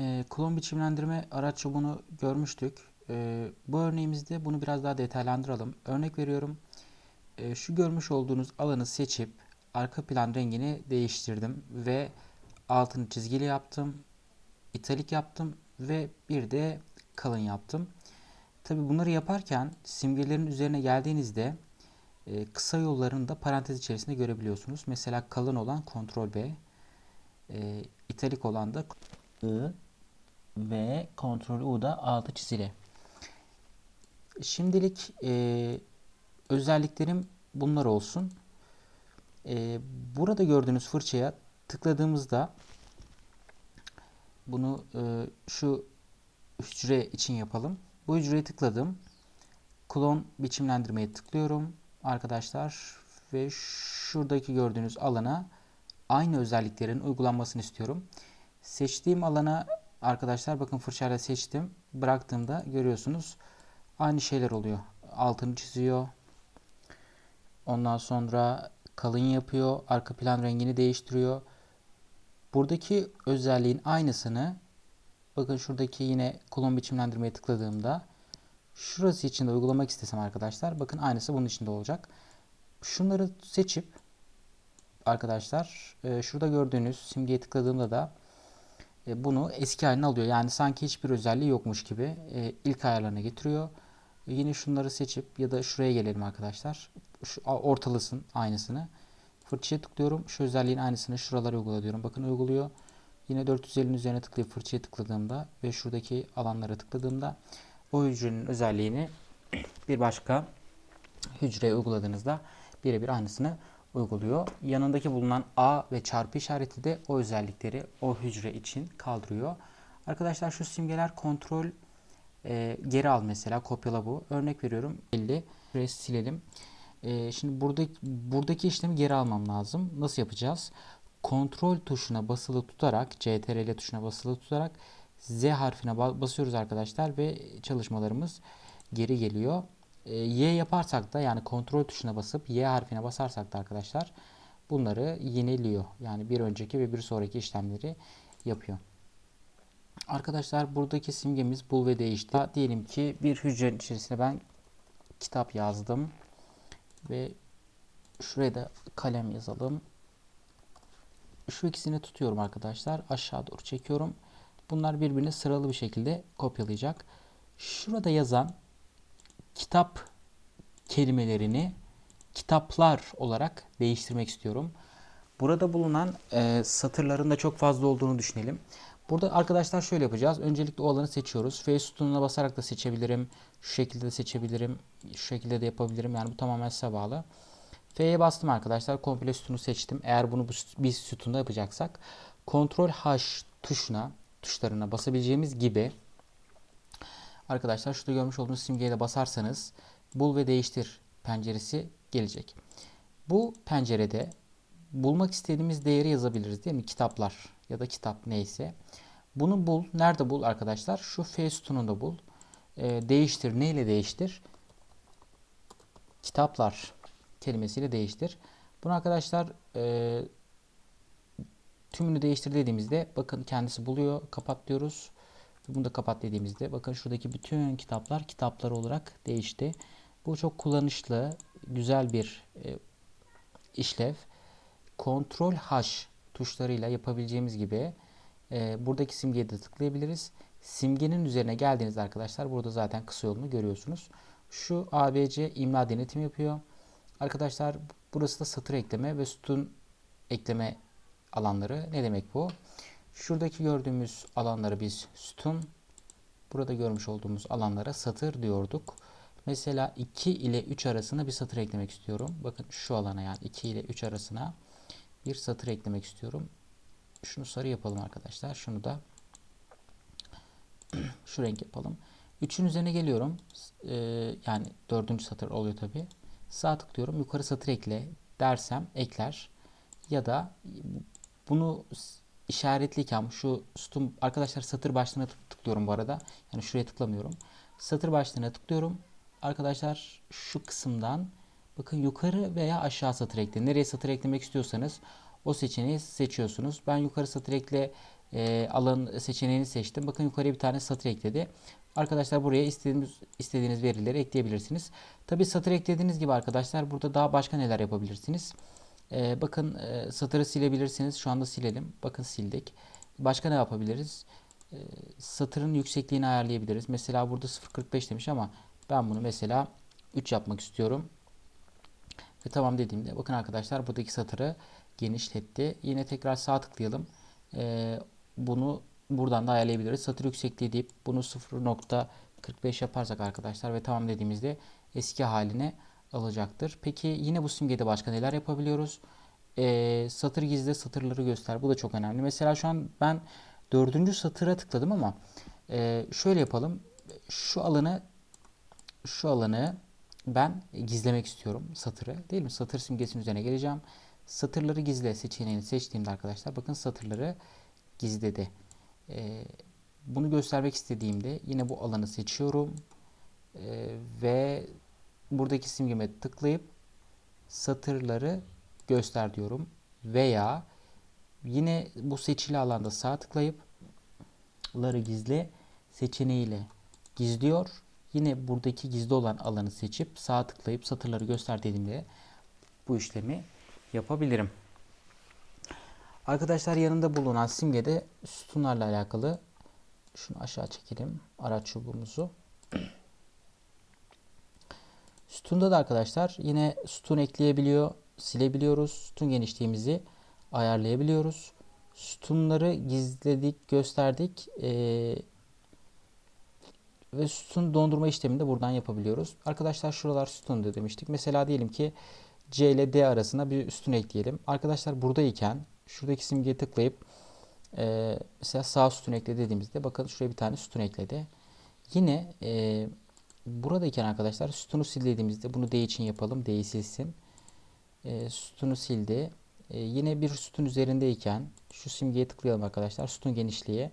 E, klon biçimlendirme araç çubuğunu görmüştük. E, bu örneğimizde bunu biraz daha detaylandıralım. Örnek veriyorum. E, şu görmüş olduğunuz alanı seçip arka plan rengini değiştirdim ve altını çizgili yaptım. italik yaptım ve bir de kalın yaptım. Tabi bunları yaparken simgelerin üzerine geldiğinizde e, kısa yollarını da parantez içerisinde görebiliyorsunuz. Mesela kalın olan Ctrl B, e, italik olan da I ve Ctrl U da altı çizili. Şimdilik e, özelliklerim bunlar olsun. E, burada gördüğünüz fırçaya tıkladığımızda bunu e, şu hücre için yapalım. Bu hücreye tıkladım. Klon biçimlendirmeye tıklıyorum arkadaşlar ve şuradaki gördüğünüz alana aynı özelliklerin uygulanmasını istiyorum. Seçtiğim alana arkadaşlar bakın fırçayla seçtim. Bıraktığımda görüyorsunuz aynı şeyler oluyor. Altını çiziyor. Ondan sonra kalın yapıyor. Arka plan rengini değiştiriyor. Buradaki özelliğin aynısını bakın şuradaki yine klon biçimlendirmeye tıkladığımda şurası için de uygulamak istesem arkadaşlar bakın aynısı bunun içinde olacak. Şunları seçip arkadaşlar e, şurada gördüğünüz simgeye tıkladığımda da bunu eski haline alıyor. Yani sanki hiçbir özelliği yokmuş gibi e, ilk ayarlarına getiriyor. Yine şunları seçip ya da şuraya gelelim arkadaşlar. Şu ortalısın aynısını. Fırçaya tıklıyorum. Şu özelliğin aynısını şuralara uygula diyorum. Bakın uyguluyor. Yine 450'nin üzerine tıklayıp fırçaya tıkladığımda ve şuradaki alanlara tıkladığımda o hücrenin özelliğini bir başka hücreye uyguladığınızda birebir aynısını uyguluyor. Yanındaki bulunan A ve çarpı işareti de o özellikleri o hücre için kaldırıyor. Arkadaşlar şu simgeler kontrol e, geri al mesela kopyala bu. Örnek veriyorum 50 Burayı silelim. E, şimdi buradaki, buradaki işlemi geri almam lazım. Nasıl yapacağız? Kontrol tuşuna basılı tutarak CTRL tuşuna basılı tutarak Z harfine basıyoruz arkadaşlar ve çalışmalarımız geri geliyor. E, y yaparsak da yani kontrol tuşuna basıp Y harfine basarsak da arkadaşlar bunları yeniliyor. Yani bir önceki ve bir sonraki işlemleri yapıyor. Arkadaşlar buradaki simgemiz bul ve değişti. Diyelim ki bir hücrenin içerisine ben kitap yazdım. Ve şuraya da kalem yazalım. Şu ikisini tutuyorum arkadaşlar. Aşağı doğru çekiyorum. Bunlar birbirini sıralı bir şekilde kopyalayacak. Şurada yazan kitap kelimelerini kitaplar olarak değiştirmek istiyorum. Burada bulunan e, satırların da çok fazla olduğunu düşünelim. Burada arkadaşlar şöyle yapacağız. Öncelikle o alanı seçiyoruz. F sütununa basarak da seçebilirim. Şu şekilde de seçebilirim. Şu şekilde de yapabilirim. Yani bu tamamen size bağlı. F'ye bastım arkadaşlar. Komple sütunu seçtim. Eğer bunu bir sütunda yapacaksak. Ctrl H tuşuna, tuşlarına basabileceğimiz gibi arkadaşlar şurada görmüş olduğunuz simgeye de basarsanız bul ve değiştir penceresi gelecek. Bu pencerede bulmak istediğimiz değeri yazabiliriz değil mi? Kitaplar ya da kitap neyse. Bunu bul. Nerede bul arkadaşlar? Şu F sütununda bul. E, değiştir. Neyle değiştir? Kitaplar kelimesiyle değiştir. Bunu arkadaşlar e, tümünü değiştir dediğimizde bakın kendisi buluyor. Kapat diyoruz. Bunu da kapat dediğimizde bakın şuradaki bütün kitaplar kitaplar olarak değişti. Bu çok kullanışlı, güzel bir e, işlev. Ctrl H tuşlarıyla yapabileceğimiz gibi e, buradaki simgeye de tıklayabiliriz. Simgenin üzerine geldiğinizde arkadaşlar burada zaten kısa yolunu görüyorsunuz. Şu ABC imla denetim yapıyor. Arkadaşlar burası da satır ekleme ve sütun ekleme alanları. Ne demek bu? Şuradaki gördüğümüz alanları biz sütun, burada görmüş olduğumuz alanlara satır diyorduk. Mesela 2 ile 3 arasına bir satır eklemek istiyorum. Bakın şu alana yani 2 ile 3 arasına bir satır eklemek istiyorum. Şunu sarı yapalım arkadaşlar. Şunu da şu renk yapalım. 3'ün üzerine geliyorum. Ee, yani dördüncü satır oluyor tabi. Sağ tıklıyorum. Yukarı satır ekle dersem ekler. Ya da bunu işaretliyken şu sütun arkadaşlar satır başlığına tıklıyorum bu arada. Yani şuraya tıklamıyorum. Satır başlığına tıklıyorum. Arkadaşlar şu kısımdan bakın yukarı veya aşağı satır ekle. Nereye satır eklemek istiyorsanız o seçeneği seçiyorsunuz. Ben yukarı satır ekle e, alan seçeneğini seçtim. Bakın yukarıya bir tane satır ekledi. Arkadaşlar buraya istediğiniz, istediğiniz verileri ekleyebilirsiniz. Tabi satır eklediğiniz gibi arkadaşlar burada daha başka neler yapabilirsiniz. E, bakın e, satırı silebilirsiniz. Şu anda silelim. Bakın sildik. Başka ne yapabiliriz? E, satırın yüksekliğini ayarlayabiliriz. Mesela burada 0.45 demiş ama ben bunu mesela 3 yapmak istiyorum. Ve tamam dediğimde bakın arkadaşlar buradaki satırı genişletti. Yine tekrar sağ tıklayalım. Ee, bunu buradan da ayarlayabiliriz. Satır yüksekliği deyip bunu 0.45 yaparsak arkadaşlar ve tamam dediğimizde eski haline alacaktır. Peki yine bu simgede başka neler yapabiliyoruz? Ee, satır gizle satırları göster. Bu da çok önemli. Mesela şu an ben dördüncü satıra tıkladım ama e, şöyle yapalım. Şu alanı şu alanı ben gizlemek istiyorum satırı değil mi? Satır simgesinin üzerine geleceğim. Satırları gizle seçeneğini seçtiğimde arkadaşlar bakın satırları gizledi. Ee, bunu göstermek istediğimde yine bu alanı seçiyorum. Ee, ve buradaki simgeme tıklayıp satırları göster diyorum. Veya yine bu seçili alanda sağ tıklayıp ları gizle seçeneğiyle gizliyor Yine buradaki gizli olan alanı seçip sağ tıklayıp satırları göster dediğimde bu işlemi yapabilirim. Arkadaşlar yanında bulunan simgede sütunlarla alakalı şunu aşağı çekelim araç çubuğumuzu. Sütunda da arkadaşlar yine sütun ekleyebiliyor, silebiliyoruz. Sütun genişliğimizi ayarlayabiliyoruz. Sütunları gizledik, gösterdik. Ee, ve sütun dondurma işlemini de buradan yapabiliyoruz. Arkadaşlar şuralar sütun da demiştik. Mesela diyelim ki C ile D arasına bir sütun ekleyelim. Arkadaşlar buradayken şuradaki simgeye tıklayıp e, mesela sağ sütun ekle dediğimizde bakın şuraya bir tane sütun ekledi. Yine e, buradayken arkadaşlar sütunu sil dediğimizde bunu D için yapalım. D'yi silsin. E, sütunu sildi. E, yine bir sütun üzerindeyken şu simgeye tıklayalım arkadaşlar. Sütun genişliği.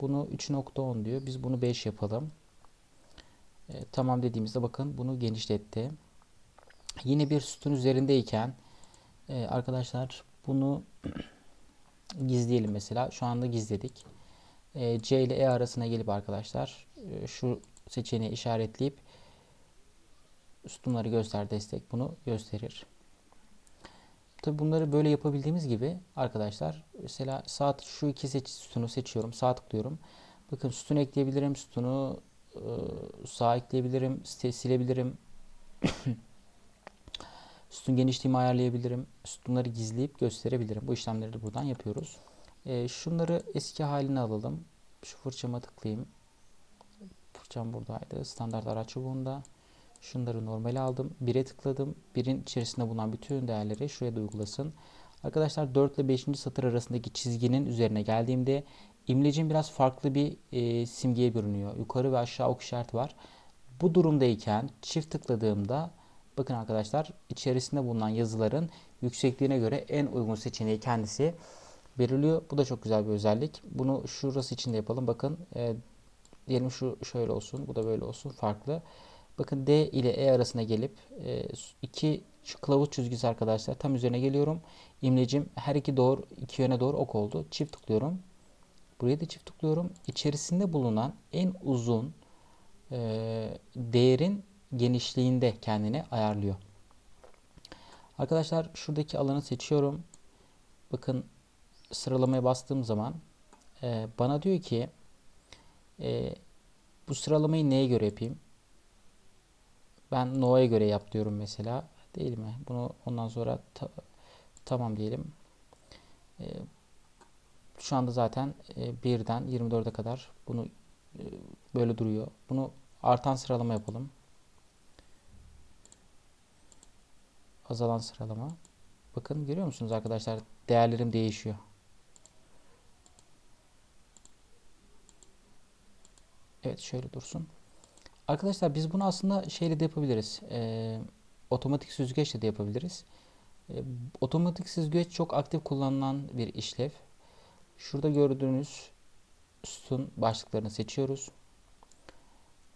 Bunu 3.10 diyor. Biz bunu 5 yapalım. E, tamam dediğimizde bakın bunu genişletti. Yine bir sütun üzerindeyken e, arkadaşlar bunu gizleyelim mesela. Şu anda gizledik. E, C ile E arasına gelip arkadaşlar e, şu seçeneği işaretleyip sütunları göster destek bunu gösterir. Tabi bunları böyle yapabildiğimiz gibi arkadaşlar mesela saat şu iki seç, sütunu seçiyorum. Sağ tıklıyorum. Bakın sütun ekleyebilirim. Sütunu e, sağ ekleyebilirim. Silebilirim. Sütun genişliğimi ayarlayabilirim. Sütunları gizleyip gösterebilirim. Bu işlemleri de buradan yapıyoruz. E, şunları eski haline alalım. Şu fırçama tıklayayım. Fırçam buradaydı. Standart araç çubuğunda. Şunları normale aldım. 1'e tıkladım. 1'in içerisinde bulunan bütün değerleri şuraya da uygulasın. Arkadaşlar 4 ile 5. satır arasındaki çizginin üzerine geldiğimde imlecin biraz farklı bir e, simgeye bürünüyor. Yukarı ve aşağı ok işareti var. Bu durumdayken çift tıkladığımda bakın arkadaşlar içerisinde bulunan yazıların yüksekliğine göre en uygun seçeneği kendisi belirliyor. Bu da çok güzel bir özellik. Bunu şurası için de yapalım. Bakın e, diyelim şu şöyle olsun. Bu da böyle olsun. Farklı. Bakın D ile E arasına gelip e, iki şu kılavuz çizgisi arkadaşlar tam üzerine geliyorum. İmlecim her iki doğru iki yöne doğru ok oldu. Çift tıklıyorum. Buraya da çift tıklıyorum. İçerisinde bulunan en uzun e, değerin genişliğinde kendini ayarlıyor. Arkadaşlar şuradaki alanı seçiyorum. Bakın sıralamaya bastığım zaman e, bana diyor ki e, bu sıralamayı neye göre yapayım? Ben No'ya göre yap diyorum mesela. Değil mi? Bunu ondan sonra ta, tamam diyelim. E, şu anda zaten e, 1'den 24'e kadar bunu e, böyle duruyor. Bunu artan sıralama yapalım. Azalan sıralama. Bakın görüyor musunuz arkadaşlar? Değerlerim değişiyor. Evet şöyle dursun. Arkadaşlar biz bunu aslında şeyle de yapabiliriz. E, otomatik süzgeçle de yapabiliriz. E, otomatik süzgeç çok aktif kullanılan bir işlev. Şurada gördüğünüz sütun başlıklarını seçiyoruz.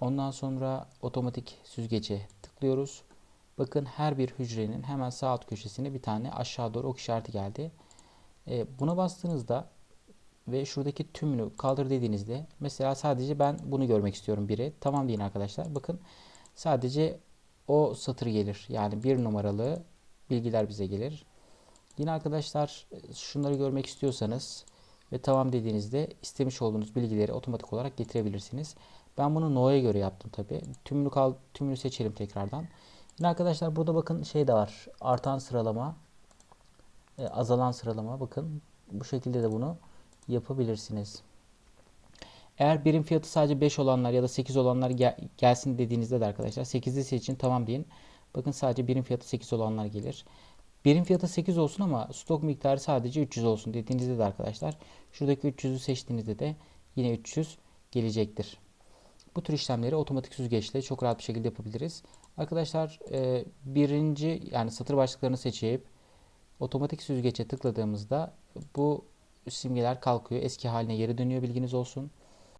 Ondan sonra otomatik süzgece tıklıyoruz. Bakın her bir hücrenin hemen sağ alt köşesine bir tane aşağı doğru ok işareti geldi. E, buna bastığınızda ve şuradaki tümünü kaldır dediğinizde mesela sadece ben bunu görmek istiyorum biri. Tamam deyin arkadaşlar. Bakın sadece o satır gelir. Yani bir numaralı bilgiler bize gelir. Yine arkadaşlar şunları görmek istiyorsanız ve tamam dediğinizde istemiş olduğunuz bilgileri otomatik olarak getirebilirsiniz. Ben bunu no'ya göre yaptım tabi. Tümünü kal tümünü seçelim tekrardan. Yine arkadaşlar burada bakın şey de var. Artan sıralama, e, azalan sıralama. Bakın bu şekilde de bunu yapabilirsiniz. Eğer birim fiyatı sadece 5 olanlar ya da 8 olanlar gel- gelsin dediğinizde de arkadaşlar 8'li seçin tamam deyin. Bakın sadece birim fiyatı 8 olanlar gelir. Birim fiyatı 8 olsun ama stok miktarı sadece 300 olsun dediğinizde de arkadaşlar şuradaki 300'ü seçtiğinizde de yine 300 gelecektir. Bu tür işlemleri otomatik süzgeçle çok rahat bir şekilde yapabiliriz. Arkadaşlar e, birinci yani satır başlıklarını seçip otomatik süzgeçe tıkladığımızda bu simgeler kalkıyor. Eski haline geri dönüyor bilginiz olsun.